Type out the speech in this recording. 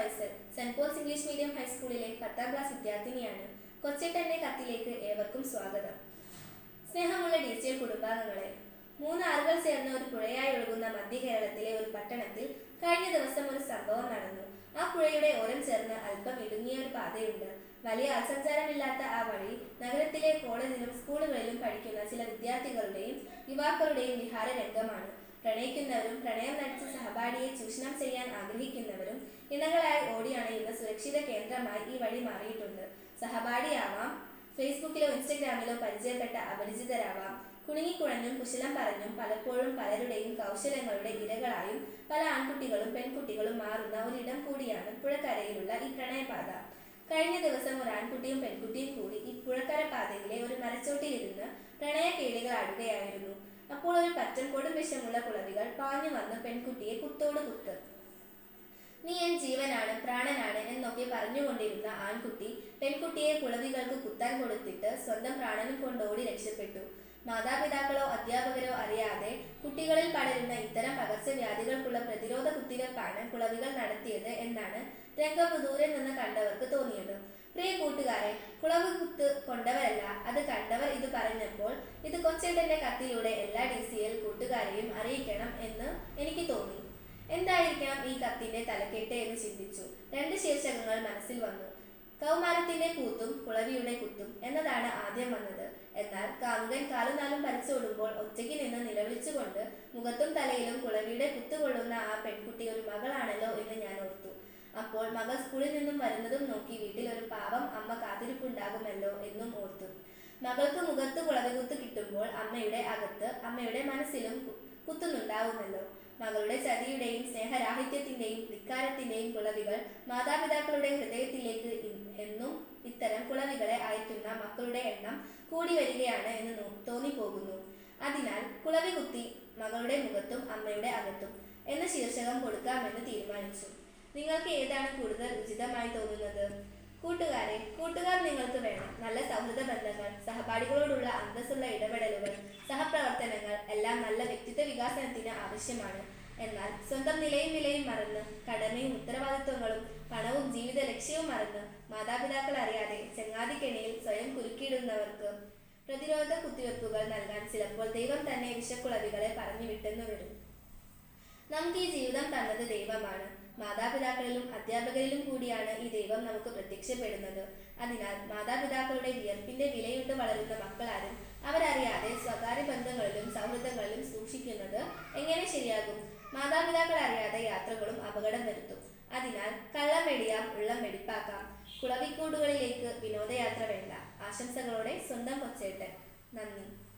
Faisal Saint Paul's English medium ഹൈസ്കൂളിലെ പത്താം class വിദ്യാർത്ഥിനിയാണ് കൊച്ചേട്ടന്റെ കത്തിലേക്ക് ഏവർക്കും സ്വാഗതം. സ്നേഹമുള്ള ഡി എൽ കുടുംബാംഗങ്ങളെ മൂന്ന് ആറുകൾ ചേർന്ന ഒരു പുഴയായി ഒഴുകുന്ന മധ്യ കേരളത്തിലെ ഒരു പട്ടണത്തിൽ കഴിഞ്ഞ ദിവസം ഒരു സംഭവം നടന്നു. ആ പുഴയുടെ ഓരം ചേർന്ന് അല്പം ഇടുങ്ങിയ ഒരു പാതയുണ്ട്. വലിയ ആൾസഞ്ചാരമില്ലാത്ത ആ വഴി നഗരത്തിലെ കോളേജിലും സ്കൂളുകളിലും പഠിക്കുന്ന ചില വിദ്യാർത്ഥികളുടെയും യുവാക്കളുടെയും വിഹാര രംഗമാണ് പ്രണയിക്കുന്നവരും പ്രണയം സഹപാഠിയെ ചൂഷണം ചെയ്യാൻ ആഗ്രഹിക്കുന്നവരും ഇണകളായി ഇന്ന് സുരക്ഷിത കേന്ദ്രമായി ഈ വഴി മാറിയിട്ടുണ്ട്. സഹപാഠിയാവാം ഫേസ്ബുക്കിലോ ഇൻസ്റ്റഗ്രാമിലോ പരിചയപ്പെട്ട അപരിചിതരാവാം. കുണുങ്ങിക്കുഴഞ്ഞും കുശലം പറഞ്ഞും പലപ്പോഴും പലരുടെയും കൗശലങ്ങളുടെ ഇരകളായും പല ആൺകുട്ടികളും പെൺകുട്ടികളും മാറുന്ന ഒരിടം കൂടിയാണ് പുഴക്കരയിലുള്ള ഈ പ്രണയപാത. കഴിഞ്ഞ ദിവസം ഒരു ആൺകുട്ടിയും പെൺകുട്ടിയും കൂടി ഈ പുഴക്കര പാതയിലെ ഒരു മരച്ചോട്ടിലിരുന്ന് പ്രണയ കേളികൾ ആടുകയായിരുന്നു അപ്പോൾ ഒരു പറ്റൻ കൊടും വിഷമുള്ള കുളവികൾ പാഞ്ഞു വന്ന് പെൺകുട്ടിയെ കുത്തോട് കുത്ത്. നീ എൻ ജീവനാണ് പ്രാണനാണ് എന്നൊക്കെ പറഞ്ഞുകൊണ്ടിരുന്ന ആൺകുട്ടി പെൺകുട്ടിയെ കുളവികൾക്ക് കുത്താൻ കൊടുത്തിട്ട് സ്വന്തം പ്രാണനും കൊണ്ടോടി രക്ഷപ്പെട്ടു. മാതാപിതാക്കളോ അധ്യാപകരോ അറിയാതെ കുട്ടികളിൽ പടരുന്ന ഇത്തരം പകർച്ചവ്യാധികൾക്കുള്ള പ്രതിരോധ കുത്തിവയ്പ്പാണ് കുളവികൾ നടത്തിയത് എന്നാണ് രംഗം ദൂരെ നിന്ന് കണ്ടവർക്ക് തോന്നിയത്. പ്രിയ കൂട്ടുകാരെ കുളവ് കുത്ത് കൊണ്ടവരല്ല അത് കണ്ടവർ പറഞ്ഞപ്പോൾ ഇത് കൊച്ചേട്ടന്റെ കത്തിലൂടെ എല്ലാ ഡി സി എൽ കൂട്ടുകാരെയും അറിയിക്കണം എന്ന് എനിക്ക് തോന്നി. എന്തായിരിക്കാം ഈ കത്തിന്റെ തലക്കെട്ട് എന്ന് ചിന്തിച്ചു. രണ്ട് ശീർഷകങ്ങൾ മനസ്സിൽ വന്നു. കൗമാരത്തിന്റെ കൂത്തും കുളവിയുടെ കുത്തും എന്നതാണ് ആദ്യം വന്നത്. എന്നാൽ കാമുകൻ കാലുനാലും പരിച്ചോടുമ്പോൾ ഒറ്റയ്ക്ക് നിന്ന് നിലവിളിച്ചുകൊണ്ട് മുഖത്തും തലയിലും കുളവിയുടെ കുത്തുകൊള്ളുന്ന ആ പെൺകുട്ടി ഒരു മകളാണല്ലോ എന്ന് ഞാൻ ഓർത്തു. അപ്പോൾ മകൾ സ്കൂളിൽ നിന്നും വരുന്നതും നോക്കി വീട്ടിൽ ഒരു പാവം അമ്മ കാത്തിരിപ്പുണ്ടാകുമല്ലോ എന്നും ഓർത്തു. മകൾക്ക് മുഖത്ത് കുളവകുത്ത് കിട്ടുമ്പോൾ അമ്മയുടെ അകത്ത് അമ്മയുടെ മനസ്സിലും കുത്തുന്നുണ്ടാവുമല്ലോ. മകളുടെ ചതിയുടെയും സ്നേഹരാഹിത്യത്തിന്റെയും ധിക്കാരത്തിന്റെയും കുളവികൾ മാതാപിതാക്കളുടെ ഹൃദയത്തിലേക്ക് എന്നും ഇത്തരം കുളവികളെ അയക്കുന്ന മക്കളുടെ എണ്ണം കൂടി വരികയാണ് എന്ന് തോന്നിപ്പോകുന്നു. അതിനാൽ കുളവി കുത്തി മകളുടെ മുഖത്തും അമ്മയുടെ അകത്തും എന്ന ശീർഷകം കൊടുക്കാമെന്ന് തീരുമാനിച്ചു. നിങ്ങൾക്ക് ഏതാണ് കൂടുതൽ ഉചിതമായി തോന്നുന്നത്? കൂട്ടുകാരെ കൂട്ടുകാർ നിങ്ങൾക്ക് വേണം. നല്ല സൗഹൃദ ബന്ധങ്ങൾ സഹപാഠികളോടുള്ള അന്തസ്സുള്ള ഇടപെടലുകൾ സഹപ്രവർത്തനങ്ങൾ എല്ലാം നല്ല വ്യക്തിത്വ വികാസനത്തിന് ആവശ്യമാണ്. എന്നാൽ സ്വന്തം നിലയും വിലയും മറന്ന് കടമയും ഉത്തരവാദിത്വങ്ങളും പണവും ജീവിത ലക്ഷ്യവും മറന്ന് മാതാപിതാക്കൾ അറിയാതെ ചെങ്ങാതിക്കെണിയിൽ സ്വയം കുരുക്കിയിടുന്നവർക്ക് പ്രതിരോധ കുത്തിവെപ്പുകൾ നൽകാൻ ചിലപ്പോൾ ദൈവം തന്നെ വിഷക്കുളവികളെ പറഞ്ഞു വിട്ടെന്ന് വരും. നമുക്ക് ഈ ജീവിതം തന്നത് ദൈവമാണ്. മാതാപിതാക്കളിലും അധ്യാപകരിലും കൂടിയാണ് ഈ ദൈവം നമുക്ക് പ്രത്യക്ഷപ്പെടുന്നത്. അതിനാൽ മാതാപിതാക്കളുടെ വിയർപ്പിന്റെ വിലയിട്ട് വളരുന്ന മക്കളാരും അവരറിയാതെ സ്വകാര്യ ബന്ധങ്ങളിലും സൗഹൃദങ്ങളിലും സൂക്ഷിക്കുന്നത് എങ്ങനെ ശരിയാകും? മാതാപിതാക്കൾ അറിയാതെ യാത്രകളും അപകടം വരുത്തും. അതിനാൽ കള്ളം വെടിയാം ഉള്ളം വെടിപ്പാക്കാം. കുളവിക്കൂടുകളിലേക്ക് വിനോദയാത്ര വേണ്ട. ആശംസകളോടെ സ്വന്തം കൊച്ചേട്ടൻ. നന്ദി.